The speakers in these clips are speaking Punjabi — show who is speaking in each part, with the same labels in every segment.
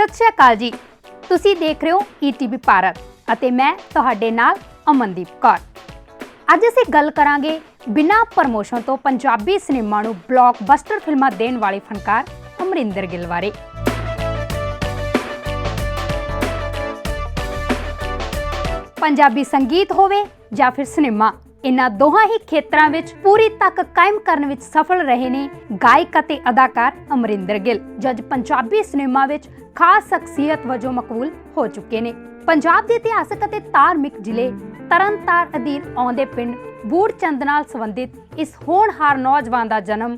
Speaker 1: ਸਤਿ ਸ਼੍ਰੀ ਅਕਾਲ ਜੀ। ਤੁਸੀਂ ਦੇਖ ਰਹੇ ਹੋ ਈਟੀਵੀ ਭਾਰਤ ਅਤੇ ਮੈਂ ਤੁਹਾਡੇ ਨਾਲ ਅਮਨਦੀਪ ਕੌਰ। ਅੱਜ ਅਸੀਂ ਗੱਲ ਕਰਾਂਗੇ ਬਿਨਾਂ ਪ੍ਰਮੋਸ਼ਨ ਤੋਂ ਪੰਜਾਬੀ ਸਿਨੇਮਾ ਨੂੰ ਬਲੌਕਬਸਟਰ ਫਿਲਮਾਂ ਦੇਣ ਵਾਲੇ ਫਨਕਾਰ ਅਮਰਿੰਦਰ ਗਿੱਲ ਬਾਰੇ। ਪੰਜਾਬੀ ਸੰਗੀਤ ਹੋਵੇ ਜਾਂ ਫਿਰ ਸਿਨੇਮਾ ਇਹਨਾਂ ਦੋਹਾਂ ਹੀ ਖੇਤਰਾਂ ਵਿੱਚ ਪੂਰੀ ਤੱਕ ਕਾਇਮ ਕਰਨ ਵਿੱਚ ਸਫਲ ਰਹੇ ਨੇ ਗਾਇਕ ਅਤੇ ਅਦਾਕਾਰ ਅਮਰਿੰਦਰ ਗਿੱਲ ਜਦ ਪੰਜਾਬੀ ਸਿਨੇਮਾ ਵਿੱਚ ਖਾਸ ਸ਼ਖਸੀਅਤ ਵਜੋਂ ਮਕਬੂਲ ਹੋ ਚੁੱਕੇ ਨੇ। ਪੰਜਾਬ ਦੇ ਇਤਿਹਾਸਕ ਅਤੇ ਧਾਰਮਿਕ ਜ਼ਿਲ੍ਹੇ ਤਰਨਤਾਰਨ ਅਧੀਨ ਆਉਂਦੇ ਪਿੰਡ ਬੂੜ ਨਾਲ ਸੰਬੰਧਿਤ ਇਸ ਹੋਣਹਾਰ ਨੌਜਵਾਨ ਦਾ ਜਨਮ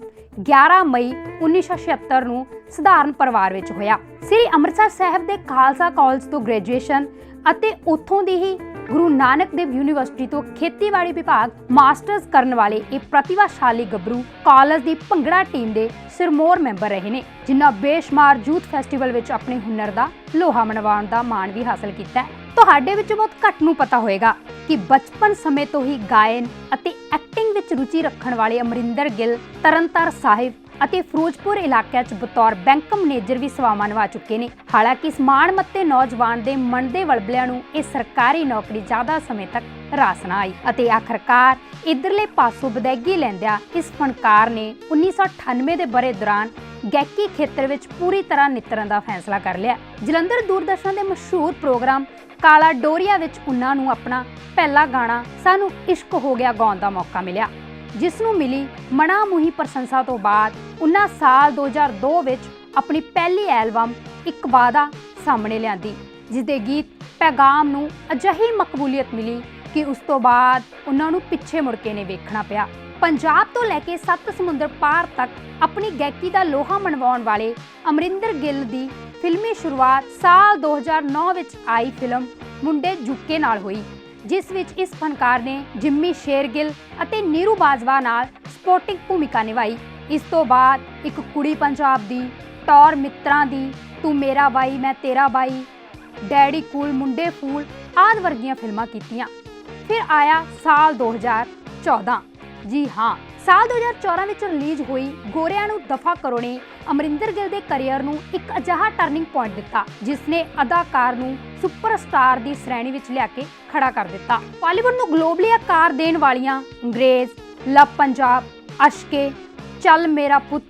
Speaker 1: 11 ਮਈ 1976 ਨੂੰ ਸਧਾਰਨ ਪਰਿਵਾਰ ਵਿੱਚ ਹੋਇਆ। ਸ੍ਰੀ ਅੰਮ੍ਰਿਤਸਰ ਸਾਹਿਬ ਦੇ ਖਾਲਸਾ ਕਾਲਜ ਤੋਂ ਗ੍ਰੈਜੂਏਸ਼ਨ ਅਤੇ ਉੱਥੋਂ ਦੀ ਹੀ ਗੁਰੂ ਨਾਨਕ ਦੇਵ ਯੂਨੀਵਰਸਿਟੀ ਤੋਂ ਖੇਤੀਬਾੜੀ ਵਿਭਾਗ ਮਾਸਟਰਸ ਕਰਨ ਵਾਲੇ ਇਹ ਪ੍ਰਤਿਭਾਸ਼ਾਲੀ ਗੱਭਰੂ ਕਾਲਜ ਦੀ ਭੰਗੜਾ ਟੀਮ ਦੇ ਸਿਰਮੌਰ ਮੈਂਬਰ ਰਹੇ ਨੇ, ਜਿਨ੍ਹਾਂ ਬੇਸ਼ੁਮਾਰ ਯੂਥ ਫੈਸਟੀਵਲ ਵਿੱਚ ਆਪਣੇ ਹੁਨਰ ਦਾ ਲੋਹਾ ਮਨਵਾਉਣ ਦਾ ਮਾਣ ਵੀ ਹਾਸਲ ਕੀਤਾ ਹੈ। ਤੁਹਾਡੇ ਵਿੱਚ ਬਹੁਤ ਘੱਟ ਨੂੰ ਪਤਾ ਹੋਵੇਗਾ ਕਿ ਬਚਪਨ ਸਮੇਂ ਤੋਂ ਹੀ ਗਾਇਨ ਅਤੇ ਐਕਟਿੰਗ ਵਿੱਚ ਰੁਚੀ ਰੱਖਣ ਵਾਲੇ ਅਮਰਿੰਦਰ ਗਿੱਲ, ਤਰਨਤਾਰ ਸਾਹਿਬ ਅਤੇ ਫਿਰੋਜ਼ਪੁਰ ਇਲਾਕਿਆਂ 'ਚ ਬਤੌਰ ਬੈਂਕ ਮੈਨੇਜਰ ਵੀ ਸੇਵਾਵਾਂ ਨਿਭਾ ਚੁੱਕੇ ਨੇ। ਹਾਲਾਂਕਿ ਇਸ ਮਾਣਮੱਤੇ ਨੌਜਵਾਨ ਦੇ ਮਨ ਦੇ ਵਲਬਲਿਆਂ ਨੂੰ ਇਹ ਸਰਕਾਰੀ ਨੌਕਰੀ ਜ਼ਿਆਦਾ ਸਮੇਂ ਤੱਕ ਰਾਸ ਨਾ ਆਈ ਅਤੇ ਆਖਰਕਾਰ ਇਧਰਲੇ ਪਾਸੋਂ ਵਿਦਾਇਗੀ ਲੈਂਦਿਆਂ ਇਸ ਫਨਕਾਰ ਨੇ 1998 ਦੇ ਬਰੇ ਦੌਰਾਨ ਗਾਇਕੀ ਖੇਤਰ ਵਿੱਚ ਪੂਰੀ ਤਰ੍ਹਾਂ ਨਿਤਰਨ ਦਾ ਫੈਸਲਾ ਕਰ ਲਿਆ। ਜਲੰਧਰ ਦੂਰਦਰਸ਼ਨ ਦੇ ਮਸ਼ਹੂਰ ਪ੍ਰੋਗਰਾਮ ਕਾਲਾ ਡੋਰੀਆ ਵਿੱਚ ਉਹਨਾਂ ਨੂੰ ਆਪਣਾ ਪਹਿਲਾ ਗਾਣਾ ਸਾਨੂੰ ਇਸ਼ਕ ਹੋ ਗਿਆ ਗਾਉਣ ਦਾ ਮੌਕਾ ਮਿਲਿਆ। ਜਿਸ ਨੂੰ ਮਿਲੀ ਮਣਾ ਮੁਹੀ ਪ੍ਰਸ਼ੰਸਾ ਤੋਂ ਬਾਅਦ ਉਹਨਾਂ ਸਾਲ 2002 ਵਿੱਚ ਆਪਣੀ ਪਹਿਲੀ ਐਲਬਮ ਇੱਕ ਵਾਦਾ ਸਾਹਮਣੇ ਲਿਆਂਦੀ, ਜਿਸ ਦੇ ਗੀਤ ਪੈਗਾਮ ਨੂੰ ਅਜਿਹੀ ਮਕਬੂਲੀਅਤ ਮਿਲੀ ਕਿ ਉਸ ਤੋਂ ਬਾਅਦ ਉਹਨਾਂ ਨੂੰ ਪਿੱਛੇ ਮੁੜ ਕੇ ਨੇ ਵੇਖਣਾ ਪਿਆ। ਪੰਜਾਬ ਤੋਂ ਲੈ ਕੇ ਸੱਤ ਸਮੁੰਦਰ ਪਾਰ ਤੱਕ ਆਪਣੀ ਗਾਇਕੀ ਦਾ ਲੋਹਾ ਮਨਵਾਉਣ ਵਾਲੇ ਅਮਰਿੰਦਰ ਗਿੱਲ ਦੀ ਫਿਲਮੀ ਸ਼ੁਰੂਆਤ ਸਾਲ 2009 ਵਿੱਚ ਆਈ ਫਿਲਮ ਮੁੰਡੇ ਜੁੱਕੇ ਨਾਲ ਹੋਈ, ਜਿਸ ਵਿੱਚ ਇਸ ਫਨਕਾਰ ਨੇ ਜਿੰਮੀ ਸ਼ੇਰਗਿੱਲ ਅਤੇ ਨੀਰੂ ਬਾਜਵਾ ਨਾਲ ਸਪੋਰਟਿੰਗ ਭੂਮਿਕਾ ਨਿਭਾਈ। ਇਸ ਤੋਂ ਬਾਅਦ ਇੱਕ ਕੁੜੀ ਪੰਜਾਬ ਦੀ, ਟੌਰ ਮਿੱਤਰਾਂ ਦੀ, ਤੂੰ ਮੇਰਾ ਬਾਈ, ਮੈਂ ਤੇਰਾ ਬਾਈ, ਡੈਡੀ ਕੂਲ ਮੁੰਡੇ ਫੂਲ ਆਦਿ ਵਰਗੀਆਂ ਫਿਲਮਾਂ ਕੀਤੀਆਂ। ਫਿਰ ਆਇਆ ਸਾਲ 2014 ਜੀ ਹਾਂ, ਸਾਲ 2014 ਵਿੱਚ ਰਿਲੀਜ਼ ਹੋਈ ਗੋਰਿਆਂ ਨੂੰ ਦਫਾ ਕਰੋ ਨੇ ਅਮਰਿੰਦਰ ਗਿੱਲ ਦੇ ਕੈਰੀਅਰ ਨੂੰ ਇੱਕ ਅਜਿਹਾ ਟਰਨਿੰਗ ਪੁਆਇੰਟ ਦਿੱਤਾ, ਜਿਸ ਨੇ ਅਦਾਕਾਰ ਨੂੰ ਸੁਪਰਸਟਾਰ ਦੀ ਸ਼੍ਰੇਣੀ ਵਿੱਚ ਲਿਆ ਕੇ ਖੜਾ ਕਰ ਦਿੱਤਾ। ਬਾਲੀਵੁੱਡ ਨੂੰ ਗਲੋਬਲੀ ਆਕਾਰ ਦੇਣ ਵਾਲੀਆਂ ਅੰਗਰੇਜ਼ ਲਵ ਪੰਜਾਬ, ਅਸ਼ਕੇ, ਚੱਲ ਮੇਰਾ ਪੁੱਤ,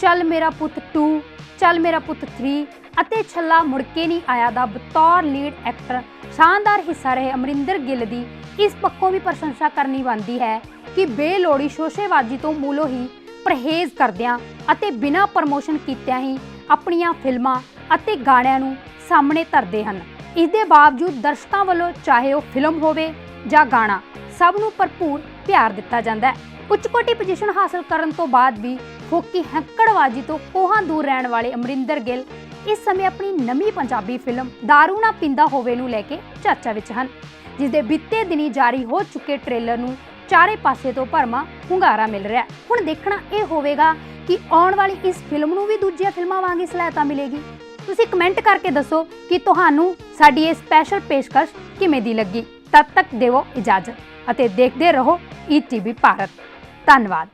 Speaker 1: ਚੱਲ ਮੇਰਾ ਪੁੱਤ 2 ਚੱਲ ਮੇਰਾ ਪੁੱਤ 3 ਅਤੇ ਛੱਲਾ ਮੁੜ ਕੇ ਨਹੀਂ ਆਇਆ ਦਾ ਬਤੌਰ ਲੀਡ ਐਕਟਰ, ਸ਼ਾਨਦਾਰ ਹਿੱਸਾ ਰਹੇ ਅਮਰਿੰਦਰ ਗਿੱਲ ਦੀ, ਇਸ ਪੱਖੋਂ ਵੀ ਪ੍ਰਸ਼ੰਸਾ ਕਰਨੀ ਬਣਦੀ ਹੈ ਕਿ ਬੇਲੋੜੀ ਸ਼ੋਸ਼ੇਬਾਜ਼ੀ ਤੋਂ ਮੂਲੋਂ ਹੀ ਪਰਹੇਜ਼ ਕਰਦਿਆਂ ਅਤੇ ਬਿਨਾਂ ਪ੍ਰਮੋਸ਼ਨ ਕੀਤਿਆਂ ਹੀ ਆਪਣੀਆਂ ਫਿਲਮਾਂ ਅਤੇ ਗਾਣਿਆਂ ਨੂੰ ਸਾਹਮਣੇ ਧਰਦੇ ਹਨ। ਇਸ ਦੇ ਬਾਵਜੂਦ ਦਰਸ਼ਕਾਂ ਵੱਲੋਂ ਚਾਹੇ ਉਹ ਫਿਲਮ ਹੋਵੇ ਜਾਂ ਗਾਣਾ, ਸਭ ਨੂੰ ਭਰਪੂਰ ਪਿਆਰ ਦਿੱਤਾ ਜਾਂਦਾ ਹੈ। ਉੱਚ ਕੋਟੀ ਪੋਜੀਸ਼ਨ ਹਾਸਲ ਕਰਨ ਤੋਂ ਬਾਅਦ ਵੀ ਫੋਕੀ ਹੈਂਕੜਵਾਜੀ ਤੋਂ ਕੋਹਾਂ ਦੂਰ ਰਹਿਣ ਵਾਲੇ ਅਮਰਿੰਦਰ ਗਿੱਲ ਇਸ ਸਮੇਂ ਆਪਣੀ ਨਵੀਂ ਪੰਜਾਬੀ ਫਿਲਮ ਦਾਰੂ ਨਾ ਪਿੰਦਾ ਹੋਵੇ ਨੂੰ ਲੈ ਕੇ ਚਰਚਾ ਵਿੱਚ ਹਨ ਜਿਸ ਦੇ ਬੀਤੇ ਦਿਨੀ ਜਾਰੀ ਹੋ ਚੁੱਕੇ ਟ੍ਰੇਲਰ ਨੂੰ ਚਾਰੇ ਪਾਸੇ ਤੋਂ ਭਰਮਾ ਹੁੰਗਾਰਾ ਮਿਲ ਰਿਹਾ ਹੁਣ ਦੇਖਣਾ ਇਹ ਹੋਵੇਗਾ ਕਿ ਆਉਣ ਵਾਲੀ ਇਸ ਫਿਲਮ ਨੂੰ ਵੀ ਦੂਜੀਆਂ ਫਿਲਮਾਂ ਵਾਂਗ ਹੀ ਸਹਾਇਤਾ ਮਿਲੇਗੀ। ਤੁਸੀਂ ਕਮੈਂਟ ਕਰਕੇ ਦੱਸੋ ਕਿ ਤੁਹਾਨੂੰ ਸਾਡੀ ਇਹ ਸਪੈਸ਼ਲ ਪੇਸ਼ਕਸ਼ ਕਿਵੇਂ ਦੀ ਲੱਗੀ। ਤਦ ਤੱਕ ਦੇਵੋ ਇਜਾਜ਼ਤ ਅਤੇ ਦੇਖਦੇ ਰਹੋ ਈਟੀਵੀ ਭਾਰਤ। ਧੰਨਵਾਦ।